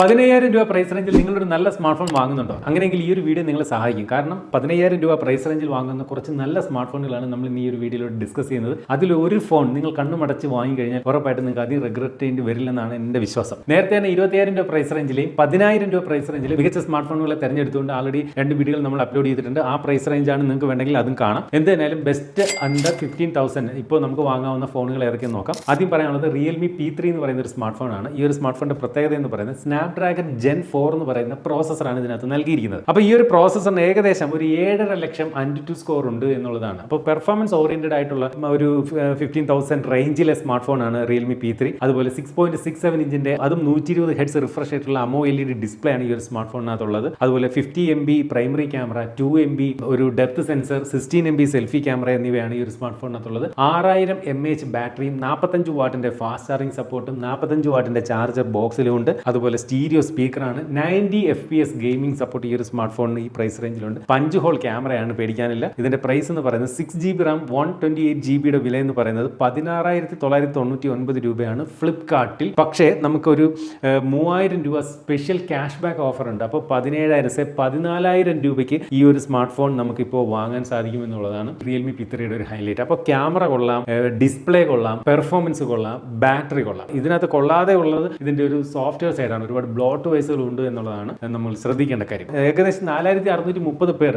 പതിനയ്യായിരം രൂപ പ്രൈസ് റേഞ്ചിൽ നിങ്ങളൊരു നല്ല സ്മാർട്ട് ഫോൺ വാങ്ങുന്നുണ്ടോ? അങ്ങനെയെങ്കിൽ ഈ ഒരു വീഡിയോ നിങ്ങളെ സഹായിക്കും. കാരണം പതിനയ്യായിരം രൂപ പ്രൈസ് റേഞ്ചിൽ വാങ്ങുന്ന കുറച്ച് നല്ല സ്മാർട്ട് ഫോണുകളാണ് നമ്മൾ ഈ ഒരു വീഡിയോയിലൂടെ ഡിസ്കസ് ചെയ്യുന്നത്. അതിൽ ഒരു ഫോൺ നിങ്ങൾ കണ്ണുമടച്ച് വാങ്ങിക്കഴിഞ്ഞാൽ ഉറപ്പായിട്ട് നിങ്ങൾക്ക് അധികം റിഗ്രറ്റ് ചെയ്യേണ്ടി വരില്ലെന്നാണ് എന്റെ വിശ്വാസം. നേരത്തെ തന്നെ ഇരുപത്തിയായിരം രൂപ പ്രൈസ് റേഞ്ചിലെയും പതിനായിരം രൂപ പ്രൈസ് റേഞ്ചിൽ മികച്ച സ്മാർട്ട് ഫോണുകളെ തെരഞ്ഞെടുത്തുകൊണ്ട് ആൾറെഡി രണ്ട് വീഡിയോകൾ നമ്മൾ അപ്ലോഡ് ചെയ്തിട്ടുണ്ട്. ആ പ്രൈസ് റേഞ്ചാണ് നിങ്ങൾക്ക് വേണമെങ്കിൽ അതും കാണാം. എന്തായാലും ബെസ്റ്റ് അണ്ടർ ഫിഫ്റ്റീൻ തൗസൻഡ് ഇപ്പോൾ നമുക്ക് വാങ്ങാവുന്ന ഫോണുകൾ ഏതൊക്കെയെന്ന് നോക്കാം. ആദ്യം പറയാനുള്ളത് റിയൽമി പി ത്രീ എന്ന് പറയുന്ന ഒരു സ്മാർട്ട് ഫോണാണ് ഈ ഒരു സ്മാർട്ട് ഫോണിന്റെ പ്രത്യേകത എന്ന് പറയുന്നത് സ്നാപ്ഡ്രാഗൺ ജെൻ ഫോർ എന്ന് പറയുന്ന പ്രോസസ്സറാണ് ഇതിനകത്ത് നൽകിയിരിക്കുന്നത്. അപ്പോൾ ഈ ഒരു പ്രോസസ്സറിന് ഏകദേശം ഒരു ഏഴര ലക്ഷം ടു സ്കോർ ഉണ്ട് എന്നുള്ളതാണ്. അപ്പോൾ പെർഫോമൻസ് ഓറിയന്റഡ് ആയിട്ടുള്ള ഒരു ഫിഫ്റ്റീൻ തൗസൻഡ് റേഞ്ചിലെ സ്മാർട്ട് ഫോൺ ആണ് റിയൽമി പി ത്രീ അതുപോലെ സിക്സ് പോയിന്റ് സിക്സ് സെവൻ ഇഞ്ചിന്റെ അതും നൂറ്റി ഇരുപത് ഹെഡ്സ് റിഫ്രഷ് ആയിട്ടുള്ള അമോ എൽ ഇ ഡി ഡിസ്പ്ലേ ആണ് ഈ ഒരു സ്മാർട്ട് ഫോണിനകത്തുള്ളത് അതുപോലെ fifty M B primary camera two M B ഒരു depth sensor sixteen M B selfie camera എന്നിവയാണ് ഈ ഒരു സ്മാർട്ട് ഫോണിനകത്തുള്ളത് ആറായിരം എം എച്ച് ബാറ്ററിയും നാൽപ്പത്തഞ്ച് വാട്ടിന്റെ ഫാസ്റ്റ് ചാർജിംഗ് സപ്പോർട്ടും നാൽപ്പത്തഞ്ച് വാട്ടിന്റെ ചാർജർ ബോക്സിലും ഉണ്ട്. അതുപോലെ stereo സ്പീക്കറാണ്. Ninety F P S gaming support ഈ ഒരു സ്മാർട്ട് ഫോണിന് ഈ പ്രൈസ് റേഞ്ചിലുണ്ട്. പഞ്ച് ഹോൾ ക്യാമറയാണ് പേടിക്കാനില്ല. ഇതിന്റെ പ്രൈസ് എന്ന് പറയുന്നത് six G B RAM one twenty eight G ബിയുടെ വില എന്ന് പറയുന്നത് പതിനാറായിരത്തി തൊള്ളായിരത്തി തൊണ്ണൂറ്റി ഒൻപത് രൂപയാണ് ഫ്ലിപ്കാർട്ടിൽ. പക്ഷേ നമുക്കൊരു മൂവായിരം രൂപ സ്പെഷ്യൽ ക്യാഷ് ബാക്ക് ഓഫർ ഉണ്ട്. അപ്പോൾ പതിനേഴായിരം സെ പതിനാലായിരം രൂപയ്ക്ക് ഈ ഒരു സ്മാർട്ട് ഫോൺ നമുക്കിപ്പോൾ വാങ്ങാൻ സാധിക്കും എന്നുള്ളതാണ് റിയൽമി പിത്രയുടെ ഒരു ഹൈലൈറ്റ് അപ്പോൾ ക്യാമറ കൊള്ളാം ഡിസ്പ്ലേ കൊള്ളാം പെർഫോമൻസ് കൊള്ളാം ബാറ്ററി കൊള്ളാം. ഇതിനകത്ത് കൊള്ളാതെ ഉള്ളത് ഇതിന്റെ ഒരു സോഫ്റ്റ്വെയർ സൈഡാണ് ഒരുപാട് ബ്ലോട്ട് വൈസുകൾ ഉണ്ട് എന്നുള്ളതാണ് നമ്മൾ ശ്രദ്ധിക്കേണ്ട കാര്യം. ഏകദേശം നാലായിരത്തി അറുന്നൂറ്റി മുപ്പത് പേർ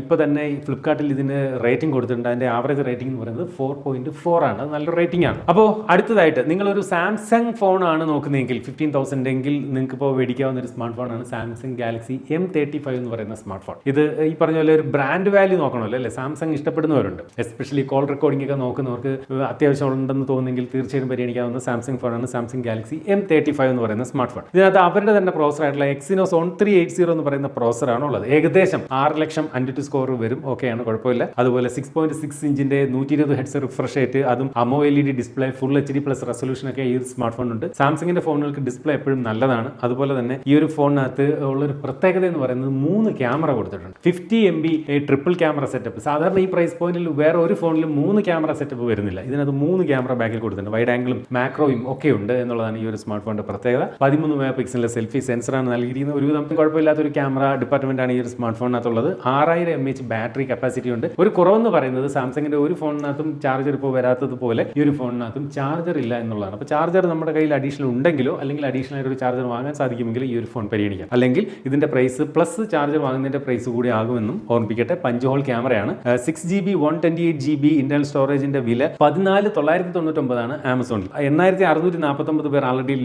ഇപ്പോൾ തന്നെ ഫ്ലിപ്കാർട്ടിൽ ഇതിന് റേറ്റിംഗ് കൊടുത്തിട്ടുണ്ട്. അതിന്റെ ആവറേജ് റേറ്റിംഗ് എന്ന് പറയുന്നത് ഫോർ പോയിന്റ് ഫോർ ആണ്. നല്ല നല്ലൊരു റേറ്റിംഗ് ആണ്. അപ്പോൾ അടുത്തതായിട്ട് നിങ്ങൾ ഒരു സാംസങ് ഫോൺ ആണ് നോക്കുന്നതെങ്കിൽ ഫിഫ്റ്റീൻ തൗസൻഡ് എങ്കിൽ നിങ്ങൾക്ക് ഇപ്പോൾ മേടിക്കാവുന്ന ഒരു സ്മാർട്ട് ഫോൺ ആണ് Samsung Galaxy M thirty five എന്ന് പറയുന്ന സ്മാർട്ട് ഫോൺ ഇത് ഈ പറഞ്ഞ പോലെ ഒരു ബ്രാൻഡ് വാല്യൂ നോക്കണമല്ലോ അല്ലേ? സാംസങ് ഇഷ്ടപ്പെടുന്നവരുണ്ട്. എസ്പെഷ്യലി കോൾ റെക്കോർഡിംഗ് ഒക്കെ നോക്കുന്നവർക്ക് അത്യാവശ്യം ഉണ്ടെന്ന് തോന്നുന്നെങ്കിൽ തീർച്ചയായും പരിഗണിക്കാവുന്ന സാംസങ് ഫോണാണ് Samsung Galaxy M thirty five എന്ന് പറയുന്ന സ്മാർട്ട് ഫോൺ ഇതിനകത്ത് അവരുടെ തന്നെ പ്രോസർ ആയിട്ടുള്ള Exynos one three eight zero എന്ന് പറയുന്ന പ്രോസറാണ് ഉള്ളത്. ഏകദേശം ആറ് ലക്ഷം അൻഡ് ടു സ്കോർ വരും ഓക്കെയാണ് കുഴപ്പമില്ല. അതുപോലെ സിക്സ് പോയിന്റ് സിക്സ് ഇഞ്ചിന്റെ നൂറ്റി ഇരുപത് ഹെഡ്സ് റിഫ്രഷ് റേറ്റ് അതും AMOLED display full H D plus resolution ഒക്കെ ഈ സ്മാർട്ട് ഫോൺ ഉണ്ട്. സാംസങ്ങിന്റെ ഫോണുകൾക്ക് ഡിസ്പ്ലേ എപ്പോഴും നല്ലതാണ്. അതുപോലെ തന്നെ ഈ ഒരു ഫോണിനകത്ത് ഉള്ളൊരു പ്രത്യേകത എന്ന് പറയുന്നത് മൂന്ന് ക്യാമറ കൊടുത്തിട്ടുണ്ട്. Fifty M B triple camera setup സാധാരണ ഈ പ്രൈസ് പോയിന്റിൽ വേറെ ഒരു ഫോണിൽ മൂന്ന് ക്യാമറ സെറ്റപ്പ് വരുന്നില്ല. ഇതിനകത്ത് മൂന്ന് ക്യാമറ ബാക്കിൽ കൊടുത്തിട്ടുണ്ട്. വൈഡ് ആംഗിളും മാക്രോയും ഒക്കെ ഉണ്ട് എന്നുള്ളതാണ് ഈ ഒരു സ്മാർട്ട് ഫോണിന്റെ പ്രത്യേകത. പതിമൂന്ന് മെഗാ പിക്സലിലെ സെൽഫി സെൻസറാണ് നൽകിയിരിക്കുന്നത്. ഒരുവിധം കുഴപ്പമില്ലാത്ത ഒരു ക്യാമറ ഡിപ്പാർട്ട്മെന്റ് ആണ് ഈ ഒരു സ്മാർട്ട് ഫോണിനകത്തുള്ളത്. ആറായിരം എം എച്ച് ബാറ്ററി കപ്പാസിറ്റി ഉണ്ട്. ഒരു കുറവെന്ന് പറയുന്നത് സാംസങ്ങിന്റെ ഒരു ഫോണിനകത്തും ചാർജർ ഇപ്പോൾ വരാത്തത് പോലെ ഈ ഒരു ഫോണിനകത്തും ചാർജർ ഇല്ല എന്നുള്ളതാണ്. അപ്പോൾ ചാർജർ നമ്മുടെ കയ്യിൽ അഡീഷണൽ ഉണ്ടെങ്കിലോ അല്ലെങ്കിൽ അഡീഷണൽ ആയിട്ട് ഒരു ചാർജർ വാങ്ങാൻ സാധിക്കുമെങ്കിൽ ഈ ഒരു ഫോൺ പരിഗണിക്കാം. അല്ലെങ്കിൽ ഇതിന്റെ പ്രൈസ് പ്ലസ് ചാർജർ വാങ്ങുന്നതിന്റെ പ്രൈസ് കൂടി ആകുമെന്നും ഓർമ്മിപ്പിക്കട്ടെ. പഞ്ച് ഹോൾ ക്യാമറയാണ് six G B one twenty eight G B internal സ്റ്റോറേജിന്റെ വില പതിനാല് തൊള്ളായിരത്തി തൊണ്ണൂറ്റൊമ്പതാണ് ആമസോണിൽ എണ്ണായിരത്തി അറുന്നൂറ്റി നാൽപ്പത്തൊമ്പത് പേർ ആൾറെഡി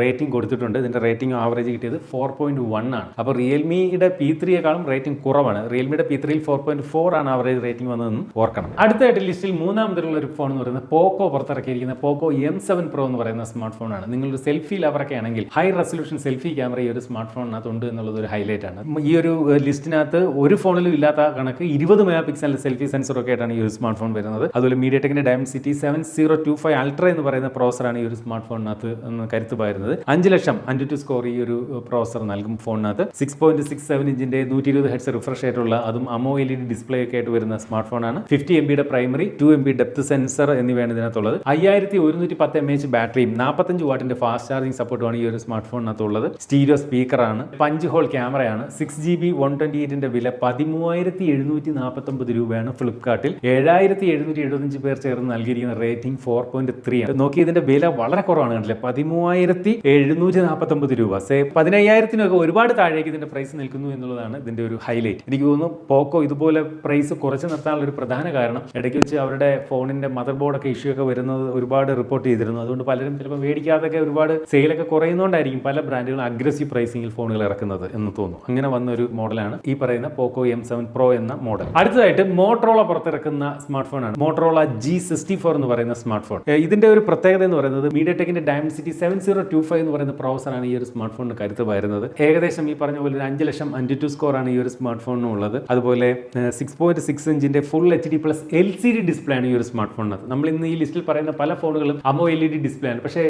റേറ്റിംഗ് കൊടുത്തിട്ടുണ്ട്. ഇതിന്റെ റേറ്റിംഗ് ആവറേജ് കിട്ടിയത് ഫോർ പോയിന്റ് വൺ ആണ്. അപ്പോൾ റിയൽമിയുടെ പി ത്രീയെക്കാളും റേറ്റിംഗ് കുറവാണ്. റിയൽമിയുടെ പി ത്രീയിൽ ഫോർ പോയിന്റ് ഫോർ ആണ് ആവറേജ് റേറ്റിംഗ് വന്നതെന്നും ഓർക്കണം. അടുത്തായിട്ട് ലിസ്റ്റിൽ മൂന്നാമതിലുള്ള ഒരു ഫോൺ എന്ന് പറയുന്നത് പോക്കോ പുറത്തിറക്കിയിരിക്കുന്ന പോക്കോ എം സെവൻ പ്രോ എന്ന് പറയുന്ന സ്മാർട്ട് ഫോണാണ് നിങ്ങളൊരു സെൽഫി ലവറൊക്കെ ആണെങ്കിൽ ഹൈ റെസൊല്യൂഷൻ സെൽഫി ക്യാമറ ഈ ഒരു സ്മാർട്ട് ഫോണിനകത്ത് ഉണ്ട് എന്നുള്ളത് ഒരു ഹൈലൈറ്റ് ആണ്. ഈ ഒരു ലിസ്റ്റിനകത്ത് ഒരു ഫോണിലും ഇല്ലാത്ത കണക്ക് ഇരുപത് മെഗാ പിക്സലിന്റെ സെൽഫി സെൻസർ ഒക്കെ ആയിട്ടാണ് ഈ ഒരു സ്മാർട്ട് ഫോൺ വരുന്നത്. അതുപോലെ media ടെക്കിന്റെ city seven zero two five ultra എന്ന് പറയുന്ന പ്രോസറാണ് ഈ ഒരു സ്മാർട്ട് ഫോണിനകത്ത് കരുത്ത് പകരുന്നത്. അഞ്ച് ലക്ഷം അഞ്ച് ടു സ്കോർ ഈ ഒരു പ്രോസർ നൽകും ഫോണിനകത്ത്. സിക്സ് പോയിന്റ് സിക്സ് സെവൻ ഇഞ്ചിന്റെ നൂറ്റി ഇരുപത് ഹെഡ്സ് റിഫ്രഷ് ആയിട്ടുള്ള അതും അമോ എൽ ഇ ഡി ഡിസ്പ്ലേ ഒക്കെ ആയിട്ട് വരുന്ന സ്മാർട്ട് ഫോണാണ് ഫിഫ്റ്റി എം ബിയുടെ primary two M B depth sensor എന്നിവയാണ് ഇതിനകത്തുള്ളത്. അയ്യായിരത്തി ഒരുന്നൂറ്റി പത്ത് എം എച്ച് ബാറ്ററിയും നാൽപ്പത്തഞ്ച് വാട്ടിന്റെ ഫാസ്റ്റ് ചാർജിംഗ് സപ്പോർട്ടുമാണ് ഈ ഒരു സ്മാർട്ട് ഫോണിനകത്തുള്ളത് സ്റ്റീരിയോ സ്പീക്കറാണ് പഞ്ച് ഹോൾ ക്യാമറയാണ് six G B one twenty എയ്റ്റിന്റെ വില പതിമൂവായിരത്തി എഴുന്നൂറ്റി നാൽപ്പത്തൊമ്പത് രൂപയാണ് ഫ്ലിപ്കാർട്ടിൽ. ഏഴായിരത്തി എഴുന്നൂറ്റി എഴുപത്തഞ്ച് പേർ ചേർന്ന് നൽകിയിരിക്കുന്ന റേറ്റിംഗ് ഫോർ പോയിന്റ് ത്രീ ആണ്. നോക്കി ഇതിന്റെ വില വളരെ കുറവാണ് കണ്ടില്ലേ? പതിമൂവായിരത്തി എഴുന്നൂറ്റി നാൽപ്പത്തൊമ്പത് രൂപ. സേ പതിനയ്യായിരത്തിനൊക്കെ ഒരുപാട് താഴേക്ക് ഇതിന്റെ പ്രൈസ് നിൽക്കുന്നു എന്നുള്ളതാണ് ഇതിന്റെ ഒരു ഹൈലൈറ്റ് എനിക്ക് തോന്നുന്നു പോക്കോ ഇതുപോലെ പ്രൈസ് കുറച്ച് നിർത്താനുള്ള ഒരു പ്രധാന കാരണം. ഇടയ്ക്ക് വെച്ച് അവരുടെ ഫോണിന്റെ മദർ ബോർഡൊക്കെ ഇഷ്യൂ ഒക്കെ വരുന്നത് ഒരുപാട് റിപ്പോർട്ട് ചെയ്തിരുന്നു. അതുകൊണ്ട് പലരും ചിലപ്പോൾ മേടിക്കാതൊക്കെ ഒരുപാട് സെയിലൊക്കെ കുറയുന്നതുകൊണ്ടായിരിക്കും പല ബ്രാൻഡുകളും അഗ്രസീവ് പ്രൈസിംഗിൽ ഫോണുകൾ ഇറക്കുന്നത് എന്ന് തോന്നുന്നു. അങ്ങനെ വന്ന ഒരു മോഡലാണ് ഈ പറയുന്ന പോക്കോ എം സെവൻ പ്രോ എന്ന മോഡൽ. അടുത്തതായിട്ട് മോട്ടറോള പുറത്തിറക്കുന്ന സ്മാർട്ട് ഫോണാണ് മോട്ടറോള ജി സിക്സ്റ്റി ഫോർ എന്ന് പറയുന്ന സ്മാർട്ട് ഫോൺ ഇതിന്റെ ഒരു പ്രത്യേകത എന്ന് പറയുന്നത് media ടെക്കിന്റെ Dimensity city seven zero two five എന്ന് പറയുന്ന പ്രോസറാണ് ഈ ഒരു സ്മാർട്ട് ഫോണിന് കരുത്ത് പകരുന്നത് ഏകദേശം ഈ പറഞ്ഞ പോലെ ഒരു അഞ്ച് ലക്ഷം അഞ്ച് ടു സ്കോർ ആണ് ഈ ഒരു സ്മാർട്ട് ഫോണിന് ഉള്ളത്. അതുപോലെ six point six ഇഞ്ചിന്റെ full H D plus L C D display ആണ് ഈ ഒരു സ്മാർട്ട് ഫോണിനകത്ത് നമ്മൾ ഇന്ന് ഈ ലിസ്റ്റിൽ പറയുന്ന പല ഫോണുകളും അമോ എൽ ഇ ഡി ഡിസ്പ്ലേ ആണ്. പക്ഷേ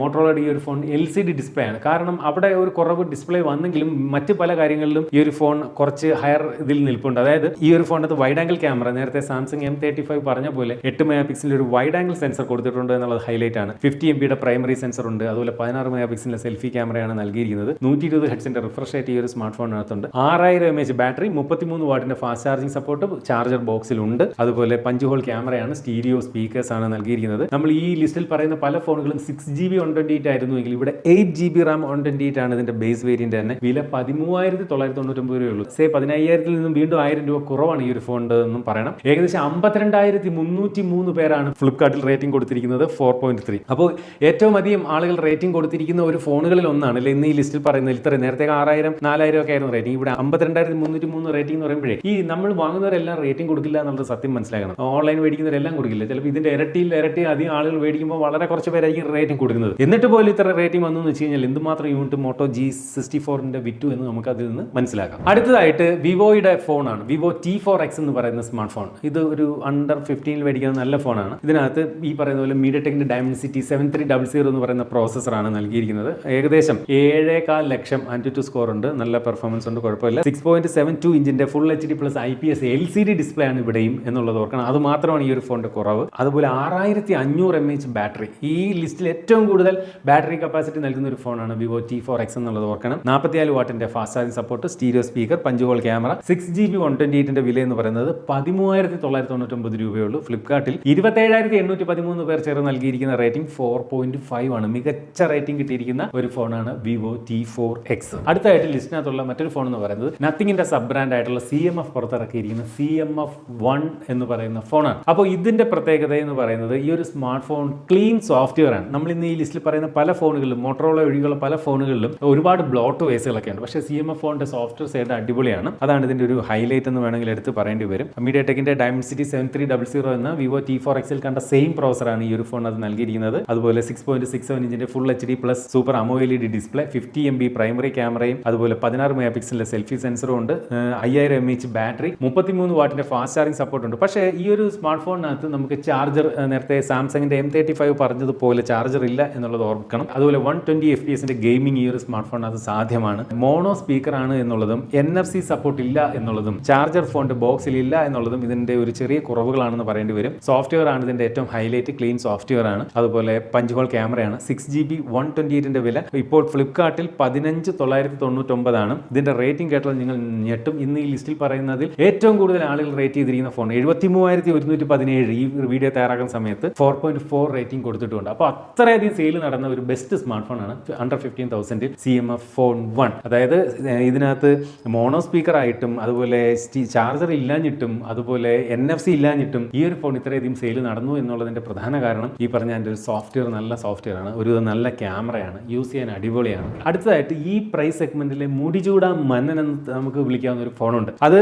മോട്ടോറോളയുടെ ഈ ഒരു phone L C D display ആണ്. കാരണം അവിടെ ഒരു കുറവ് ഡിസ്പ്ലേ വന്നെങ്കിലും മറ്റ് പല കാര്യങ്ങളിലും ഈ ഒരു ഫോൺ കുറച്ച് ഹയർ ഇതിൽ നിൽപ്പുണ്ട്. അതായത് ഈ ഒരു ഫോണിനകത്ത് വൈഡ് ആംഗിൾ ക്യാമറ നേരത്തെ സാംസങ് എം തേർട്ടി ഫൈവ് പറഞ്ഞ പോലെ എട്ട് മെഗാ പിക്സലിന്റെ ഒരു വൈഡ് ആംഗിൾ സെൻസർ കൊടുത്തിട്ടുണ്ട് എന്നുള്ളത് ഹൈലൈറ്റ് ആണ്. ഫിഫ്റ്റി എം ബിയുടെ പ്രൈമറി സെൻസർ ഉണ്ട്. അതുപോലെ പതിനാറ് മെഗാ പിക്സലിന്റെ സെൽഫി ക്യാമറ ക്യാമറയാണ് നൽകിയിരിക്കുന്നത്. നൂറ്റി ഇരുപത് ഹെഡ്സിന്റെ റിഫ്രഷ് റേറ്റ് ഈ ഒരു സ്മാർട്ട് ഫോണിനകത്തുണ്ട് ആറായിരം എം എച്ച് ബാറ്ററി മുപ്പത്തിമൂന്ന് വാട്ടിന്റെ ഫാസ്റ്റ് ചാർജിംഗ് സപ്പോർട്ട് ചാർജർ ബോക്സിലുണ്ട് അതുപോലെ പഞ്ച് ഹോൾ ക്യാമറയാണ് സ്റ്റീരിയോ സ്പീക്കേഴ്സ് ആണ് നൽകിയിരിക്കുന്നത്. നമ്മൾ ഈ ലിസ്റ്റിൽ പറയുന്ന പല ഫോണുകളും six G B one twenty eight ആയിരുന്നു എങ്കിൽ ഇവിടെ eight G B RAM one twenty eight ആണ് ഇതിന്റെ ബേസ് വേരിയന്റ് തന്നെ. വില പതിമൂവായിരത്തി തൊള്ളായിരത്തി തൊണ്ണൂറ്റൊമ്പത് രൂപയുള്ളൂ സേ പതിനയ്യായിരത്തിൽ നിന്നും വീണ്ടും ആയിരം രൂപ കുറവാണ് ഈ ഒരു ഫോണിന്റെ എന്നും പറയണം. ഏകദേശം അമ്പത്തിരണ്ടായിരത്തി മുന്നൂറ്റി മൂന്ന് പേരാണ് ഫ്ലിപ്കാർട്ടിൽ റേറ്റിംഗ് കൊടുത്തിരിക്കുന്നത് ഫോർ പോയിന്റ് ത്രീ അപ്പോൾ ഏറ്റവും അധികം ആളുകൾ റേറ്റിംഗ് കൊടുത്തിരിക്കുന്ന ഒരു ഫോണുകളിൽ ഒന്നാണ്. അല്ലെ ഇന്ന് ഈ ലിസ്റ്റിൽ പറയുന്നത് ഇത്ര നേരത്തെ ആറായിരം നാലായിരം ഒക്കെ ആയിരുന്നു റേറ്റിംഗ്. ഇവിടെ അമ്പത്തിരണ്ടായിരത്തി മുന്നൂറ്റി മൂന്ന് റേറ്റിംഗ് എന്ന് പറയുമ്പോഴേ ഈ നമ്മൾ വാങ്ങുന്നവരെല്ലാം റേറ്റിംഗ് കൊടുക്കില്ല എന്നുള്ളത് സത്യം മനസ്സിലാക്കണം. ഓൺലൈൻ മേടിക്കുന്നവരെല്ലാം കൊടുക്കില്ല. ചിലപ്പോൾ ഇതിന്റെ ഇരട്ടിയിൽ ഇരട്ടി അധികം ആളുകൾ മേടിക്കുമ്പോൾ വളരെ കുറച്ച് പേരായിരിക്കും റേറ്റിംഗ് കൊടുക്കുന്നത്. എന്നിട്ട് പോലും ഇത്ര റേറ്റിംഗ് വന്നു എന്ന് വെച്ച് കഴിഞ്ഞാൽ എന്തുമാത്രം യൂണിറ്റ് മോട്ടോ ജി സിക്സ്റ്റി ഫോറിന്റെ വിറ്റു എന്ന് നമുക്ക് അതിൽ നിന്ന് മനസ്സിലാക്കാം. അടുത്തതായിട്ട് വിവോയുടെ ഫോണാണ്. വിവോ ടി ഫോർ എക്സ് എന്ന് പറയുന്ന സ്മാർട്ട് ഫോൺ ഇത് ഒരു അണ്ടർ ഫിഫ്റ്റീനിൽ മേടിക്കുന്ന നല്ല ഫോണാണ്. ഇതിനകത്ത് ഈ പറയുന്ന പോലെ media ടെക്കിന്റെ Dimensity seven three double zero എന്ന് പറയുന്ന പ്രോസസ്സറാണ് നൽകിയിരിക്കുന്നത്. ഏകദേശം ഏഴേകാൽ ലക്ഷം ആന്റി ടു സ്കോർ ഉണ്ട് നല്ല പെർഫോമൻസ് ഉണ്ട് കുഴപ്പമില്ല. Six point seven two ഇഞ്ചിന്റെ full H D plus I P S L C D display ആണ് ഇവിടെയും എന്നുള്ളത് ഓർക്കണം. അത് മാത്രമാണ് ഈ ഒരു ഫോണിന്റെ കുറവ്. അതുപോലെ ആറായിരത്തി അഞ്ഞൂറ് എം എച്ച് ബാറ്ററി ഈ ലിസ്റ്റിൽ ഏറ്റവും കൂടുതൽ ബാറ്ററി കപ്പാസിറ്റി നൽകുന്ന ഒരു ഫോണാണ് വിവോ ടി ഫോർ എക്സ് എന്നുള്ളത് ഓർക്കണം. നാൽപ്പത്തിനാല് വാട്ടിന്റെ fast charging support stereo speaker punch hole camera six G B one twenty എയ്റ്റിന്റെ വില എന്ന് പറയുന്നത് പതിമൂവായിരത്തി തൊള്ളായിരത്തി തൊണ്ണൂറ്റൊമ്പത് രൂപയുള്ളൂ. ഫ്ലിപ്കാർട്ടിൽ ഇരുപത്തേഴായിരത്തി എണ്ണൂറ്റി പതിമൂന്ന് പേർ ചേർന്ന് നൽകിയിരിക്കുന്ന റേറ്റിംഗ് ഫോർ പോയിന്റ് ഫൈവ് ആണ്. മികച്ച റേറ്റിംഗ് കിട്ടിയിരിക്കുന്ന ഒരു ഫോണാണ് വിവോ ടി ഫോർ. എക്സ് അടുത്തായിട്ട് ലിസ്റ്റിനകത്തുള്ള മറ്റൊരു ഫോൺ എന്ന് പറയുന്നത് നത്തിങ്ങിന്റെ സബ് ബ്രാൻഡ് ആയിട്ടുള്ള സി എം എഫ് പുറത്തിറക്കിയിരിക്കുന്ന സി എം എഫ് വൺ എന്ന് പറയുന്ന ഫോണാണ്. അപ്പോൾ ഇതിന്റെ പ്രത്യേകത എന്ന് പറയുന്നത് ഈ ഒരു സ്മാർട്ട് ഫോൺ ക്ലീൻ സോഫ്റ്റ്വെയർ ആണ് നമ്മൾ ഇന്ന് ഈ ലിസ്റ്റിൽ പറയുന്ന പല ഫോണുകളിലും മോട്ടറോള ഒഴികെയുള്ള പല ഫോണുകളിലും ഒരുപാട് ബ്ലോട്ട് വേസുകളൊക്കെ ഉണ്ട് പക്ഷേ സി എം എഫ് ഫോണിന്റെ സോഫ്റ്റ്വെയർ സൈഡ് അടിപൊളിയാണ്. അതാണ് ഇതിന്റെ ഒരു ഹൈലൈറ്റ് എന്ന് വേണമെങ്കിൽ എടുത്ത് പറയേണ്ടി വരും. Media ടെക്കിന്റെ Dimensity seven three double zero എന്ന വിവോ ടി ഫോർ എക്സിൽ കണ്ട സെയിം പ്രോസറാണ് ഈ ഒരു ഫോൺ അത് നൽകിയിരിക്കുന്നത്. അതുപോലെ six point six seven ഇഞ്ചിന്റെ full H D plus super AMOLED display fifty M B primary ക്യാമറയും അതുപോലെ പതിനാറ് മെഗാ പിക്സലിന്റെ സെൽഫി സെൻസറും ഉണ്ട്. അയ്യായിരം എം എച്ച് ബാറ്ററി മുപ്പത്തിമൂന്ന് വാട്ടിന്റെ ഫാസ്റ്റ് ചാർജിംഗ് സപ്പോർട്ട് ഉണ്ട്. പക്ഷേ ഈ ഒരു സ്മാർട്ട് ഫോണിനകത്ത് നമുക്ക് ചാർജർ നേരത്തെ സാംസങ്ങിന്റെ എം തേർട്ടി ഫൈവ് പറഞ്ഞതുപോലെ ചാർജർ ഇല്ല എന്നുള്ളത് ഓർക്കണം. അതുപോലെ വൺ ട്വന്റി എഫ് പി എസിന്റെ ഗെയിമിംഗ് ഈ ഒരു സ്മാർട്ട് ഫോണിനകത്ത് സാധ്യമാണ്. മോണോ സ്പീക്കർ ആണ് എന്നുള്ളതും എൻ എഫ് സി സപ്പോർട്ട് ഇല്ല എന്നുള്ളതും ചാർജർ ഫോണിന്റെ ബോക്സിൽ ഇല്ല എന്നുള്ളതും ഇതിന്റെ ഒരു ചെറിയ കുറവുകളാണെന്ന് പറയേണ്ടി വരും. സോഫ്റ്റ്വെയർ ആണ് ഇതിന്റെ ഏറ്റവും ഹൈലൈറ്റ് ക്ലീൻ സോഫ്റ്റ്വെയർ ആണ് അതുപോലെ പഞ്ച് ഹോൾ ക്യാമറയാണ്. Six G B one twenty എയ്റ്റിന്റെ വില ഇപ്പോൾ ഫ്ലിപ്കാർട്ടിൽ പതിനഞ്ച് തൊള്ളായിരത്തി തൊണ്ണൂറ്റൊമ്പതാണ്. ഇതിന്റെ റേറ്റിംഗ് കേട്ടാൽ നിങ്ങൾ ഞെട്ടും. ഇന്ന് ഈ ലിസ്റ്റിൽ പറയുന്നതിൽ ഏറ്റവും കൂടുതൽ ആളുകൾ റേറ്റ് ചെയ്തിരിക്കുന്ന ഫോൺ എഴുപത്തി മൂവായിരത്തി ഒരുന്നൂറ്റി പതിനേഴ് ഈ വീഡിയോ തയ്യാറാക്കുന്ന സമയത്ത് ഫോർ പോയിന്റ് ഫോർ റേറ്റിംഗ് കൊടുത്തിട്ടുണ്ട്. അപ്പോൾ അത്രയധികം സെയിൽ നടന്ന ഒരു ബെസ്റ്റ് സ്മാർട്ട് ഫോൺ ആണ് under fifteen തൗസൻഡിൽ C M F phone one അതായത് ഇതിനകത്ത് മോണോ സ്പീക്കർ ആയിട്ടും അതുപോലെ ചാർജർ ഇല്ലാഞ്ഞിട്ടും അതുപോലെ എൻ എഫ് സി ഇല്ലാഞ്ഞിട്ടും ഈ ഒരു ഫോൺ ഇത്രയധികം സെയിൽ നടന്നു എന്നുള്ളതിന്റെ പ്രധാന കാരണം ഈ പറഞ്ഞ എന്റെ ഒരു സോഫ്റ്റ്വെയർ നല്ല സോഫ്റ്റ്വെയർ ആണ്. ഒരു നല്ല ക്യാമറയാണ് യൂസ് ചെയ്യാൻ അടിപൊളിയാണ്. അടുത്തതായിട്ട് ഈ പ്രൈസ് സെഗ്മെന്റിലെ മുടിചൂട മന്നൻ എന്ന് നമുക്ക് വിളിക്കാവുന്ന ഒരു ഫോണുണ്ട് അത്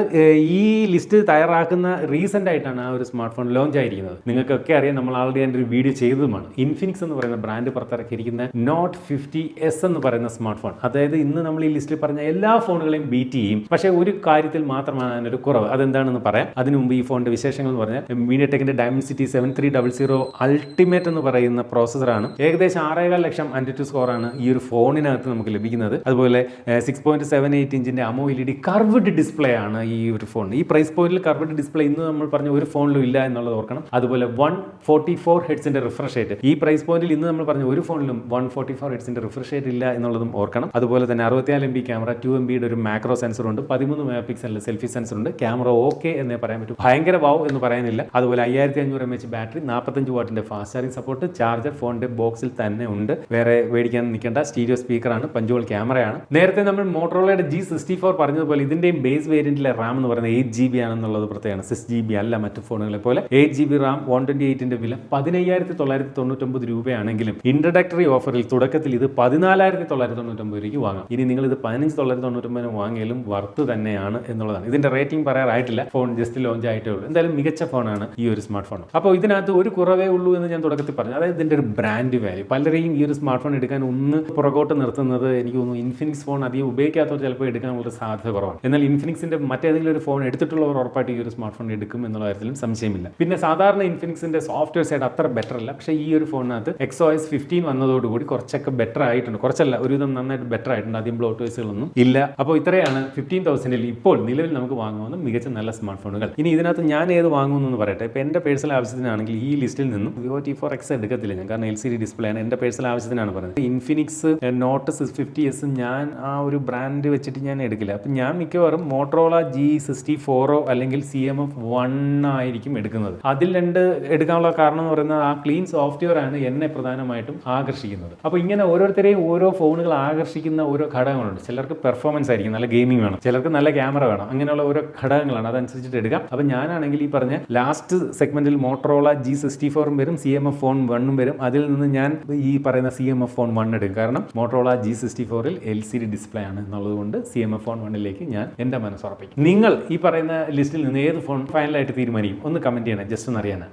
ഈ ലിസ്റ്റ് തയ്യാറാക്കുന്ന റീസെന്റ് ആയിട്ടാണ് ആ ഒരു സ്മാർട്ട് ഫോൺ ലോഞ്ച് ആയിരിക്കുന്നത്. നിങ്ങൾക്കൊക്കെ അറിയാം നമ്മൾ ആൾറെഡി അതിന്റെ ഒരു വീഡിയോ ചെയ്തതുമാണ്. ഇൻഫിനിക്സ് എന്ന് പറയുന്ന ബ്രാൻഡ് പുറത്തിറക്കിയിരിക്കുന്ന നോട്ട് ഫിഫ്റ്റി എസ് എന്ന് പറയുന്ന സ്മാർട്ട് ഫോൺ അതായത് ഇന്ന് നമ്മൾ ഈ ലിസ്റ്റിൽ പറഞ്ഞ എല്ലാ ഫോണുകളെയും ബീറ്റ് ചെയ്യും. പക്ഷേ ഒരു കാര്യത്തിൽ മാത്രമാണ് അതിനൊരു കുറവ്. അതെന്താണെന്ന് പറയാം. അതിനു മുമ്പ് ഈ ഫോണിന്റെ വിശേഷങ്ങൾ എന്ന് പറഞ്ഞാൽ media ടെക്കിന്റെ Dimensity seven three double zero ultimate എന്ന് പറയുന്ന പ്രോസസ്സറാണ് ഏകദേശം ആറേകാൽ ലക്ഷം ആന്റി സ്കോറാണ് ഈ ഒരു ഫോണിനകത്ത് നമുക്ക് ലഭിക്കുന്നത്. അതുപോലെ സിക്സ് പോയിന്റ് സെവൻ എയ്റ്റ് ഇഞ്ചിന്റെ AMOLED curved display ആണ് ഈ ഒരു ഫോൺ. ഈ പ്രൈസ് പോയിന്റിൽ കർവ്ഡ് ഡിസ്പ്ലേ ഇന്ന് നമ്മൾ പറഞ്ഞ ഒരു ഫോണിലും ഇല്ല എന്നുള്ളത് ഓർക്കണം. അതുപോലെ വൺ ഫോർട്ടി ഫോർ ഹെഡ്സിന്റെ റിഫ്രഷ് റേറ്റ് ഈ പ്രൈസ് പോയിന്റിൽ ഇന്ന് നമ്മൾ പറഞ്ഞ ഒരു ഫോണിലും വൺ ഫോർട്ടി ഫോർ ഹെഡ്സിന്റെ റിഫ്രഷ് റേറ്റ് ഇല്ല എന്നുള്ളതും ഓർക്കണം. അതുപോലെ തന്നെ അറുപത്തിനാല് M B camera two M ബിയുടെ ഒരു മാക്രോ സെൻസർ ഉണ്ട്. പതിമൂന്ന് മെഗാ പിക്സലിന്റെ സെൽഫി സെൻസർ ഉണ്ട്. ക്യാമറ ഓക്കെ എന്നേ പറയാൻ പറ്റും. ഭയങ്കര വാവ് എന്ന് പറയാനില്ല. അതുപോലെ അയ്യായിരത്തി അഞ്ഞൂറ് എം എച്ച് ബാറ്ററി നാൽപ്പത്തഞ്ച് വാട്ടിന്റെ ഫാസ്റ്റ് ചാർജിംഗ് സപ്പോർട്ട് ചാർജർ ഫോണിന്റെ ബോക്സിൽ തന്നെ ഉണ്ട്. വേറെ മേടിക്കാൻ നിൽക്കേണ്ട. സ്റ്റീരിയോ സ്പീക്കറാണ് പഞ്ചോൾ ക്യാമറയാണ്. നേരത്തെ നമ്മൾ മോട്ടോറോളയുടെ ജി സിക്സ്റ്റി ഫോർ പറഞ്ഞതുപോലെ ഇതിന്റെയും ബേസ് വേരിയന്റിലെ റാം എന്ന് പറയുന്നത് എയ്റ്റ് ജി ബി ആണെന്നുള്ളത് പ്രത്യേകമാണ്. സിക്സ് ജി ബി അല്ല മറ്റു ഫോണുകളെ പോലെ. Eight G B RAM one twenty എയ്റ്റിന്റെ വില പതിനയ്യായിരത്തി തൊള്ളായിരത്തി തൊണ്ണൂറ്റൊമ്പത് രൂപയാണെങ്കിലും ഇൻട്രഡക്ടറി ഓഫറിൽ തുടക്കത്തിൽ ഇത് പതിനാലായിരത്തി തൊള്ളായിരത്തി തൊണ്ണൂറ്റൊമ്പത് രൂപയ്ക്ക് വാങ്ങാം. ഇനി നിങ്ങൾ ഇത് പതിനഞ്ച് തൊള്ളായിരത്തി തൊണ്ണൂറ്റൊമ്പതിന് വാങ്ങിയാലും വർത്ത് തന്നെയാണ് എന്നുള്ളതാണ്. ഇതിന്റെ റേറ്റിംഗ് പറയാറായിട്ടില്ല. ഫോൺ ജസ്റ്റ് ലോഞ്ച് ആയിട്ടേ ഉള്ളൂ. എന്തായാലും മികച്ച ഫോണാണ് ഈ ഒരു സ്മാർട്ട് ഫോൺ അപ്പോൾ ഇതിനകത്ത് ഒരു കുറവേ ഉള്ളൂ എന്ന് ഞാൻ തുടക്കത്തിൽ പറഞ്ഞു. അതായത് ഇതിന്റെ ഒരു ബ്രാൻഡ് വാല്യൂ പലരെയും ഈ ഒരു സ്മാർട്ട് ഫോൺ എടുക്കാൻ ഒന്ന് പുറകോട്ട് നിർത്തുന്നത് എനിക്ക് തോന്നുന്നു ഇൻഫിനിക്സ് ഫോൺ അധികം ഉപയോഗിക്കാത്തവർ ചിലപ്പോൾ എടുക്കാനുള്ള സാധ്യത കുറവാണ്. എന്നാൽ ഇൻഫിനിക്സിന്റെ മറ്റേതെങ്കിലും ഒരു ഫോൺ എടുത്തിട്ടുള്ളവർ ഉറപ്പായിട്ട് ഈ ഒരു സ്മാർട്ട് ഫോൺ എടുക്കും എന്നുള്ള കാര്യത്തിലും സംശയമില്ല. പിന്നെ സാധാരണ ഇൻഫിനിക്സിന്റെ സോഫ്റ്റ്വെയർ സൈഡ് അത്ര ബെറ്റർ അല്ല. പക്ഷേ ഈ ഒരു ഫോണിനകത്ത് എക്സോ എസ് ഫിഫ്റ്റീൻ വന്നതോടുകൂടി കുറച്ചൊക്കെ ബെറ്റർ ആയിട്ടുണ്ട്. കുറച്ചല്ല ഒരുവിധം നന്നായിട്ട് ബെറ്റർ ആയിട്ടുണ്ട്. ആദ്യം ബ്ലോട്ട് വേസുകളൊന്നും ഇല്ല. അപ്പോൾ ഇത്രയാണ് ഫിഫ്റ്റീൻ തൗസൻഡിൽ ഇപ്പോൾ നിലവിൽ നമുക്ക് വാങ്ങുന്ന മികച്ച നല്ല സ്മാർട്ട് ഫോണുകൾ ഇനി ഇതിനകത്ത് ഞാൻ ഏത് വാങ്ങുമെന്ന് പറയട്ടെ. ഇപ്പോൾ എന്റെ പേഴ്സണൽ ആവശ്യത്തിനാണെങ്കിൽ ഈ ലിസ്റ്റിൽ നിന്നും വിവോ ടി ഫോർ എക്സ് എടുക്കത്തില്ല ഞാൻ. കാരണം എൽ സി ഡി ഡിസ്പ്ലേ ആണ് എന്റെ പേഴ്സണൽ ആവശ്യത്തിനാണ് പറയുന്നത്. ഇൻഫിനിക്സ് നോട്ട് ഫിഫ്റ്റി എസും ഞാൻ ആ ഒരു ബ്രാൻഡ് വെച്ചിട്ട് ഞാൻ എടുക്കില്ല. അപ്പം ഞാൻ മിക്കവാറും മോട്ടറോള ജി സിക്സ്റ്റി ഫോറോ അല്ലെങ്കിൽ സി എം എഫ് വൺ ആയിരിക്കും എടുക്കുന്നത്. അതിൽ രണ്ട് എടുക്കാനുള്ള കാരണം എന്ന് പറയുന്നത് ആ ക്ലീൻ സോഫ്റ്റ്വെയർ ആണ് എന്നെ പ്രധാനമായിട്ടും ആകർഷിക്കുന്നത്. അപ്പോൾ ഇങ്ങനെ ഓരോരുത്തരെയും ഓരോ ഫോണുകൾ ആകർഷിക്കുന്ന ഓരോ ഘടകങ്ങളുണ്ട്. ചിലർക്ക് പെർഫോമൻസ് ആയിരിക്കും നല്ല ഗെയിമിംഗ് വേണം. ചിലർക്ക് നല്ല ക്യാമറ വേണം. അങ്ങനെയുള്ള ഓരോ ഘടകങ്ങളാണ് അതനുസരിച്ചിട്ട് എടുക്കാം അപ്പോൾ ഞാനാണെങ്കിൽ ഈ പറഞ്ഞ ലാസ്റ്റ് സെഗ്മെന്റിൽ മോട്ടറോള ജി സിക്സ്റ്റി ഫോറും വരും സി എം എഫ് ഫോൺ വണ്ണും വരും. അതിൽ നിന്ന് ഞാൻ ഈ പറയുന്ന C M F phone one എടുക്കും. കാരണം മോട്ടറോള ജി സിക്സ്റ്റി ഫോറിൽ എൽ സി ഡി ഡിസ്പ്ലേ ആണ് എന്നുള്ളത് കൊണ്ട് സി എം എഫ് ഫോൺ വണ്ണിലേക്ക് ഞാൻ എന്റെ മനസ്സുറപ്പിക്കും നിങ്ങൾ ഈ പറയുന്ന ലിസ്റ്റിൽ നിന്ന് ഏത് ഫോൺ ഫൈനലായിട്ട് തീരുമാനിക്കും? ഒന്ന് കമന്റ് ചെയ്യണം ജസ്റ്റ് ഒന്ന് അറിയാനാണ്.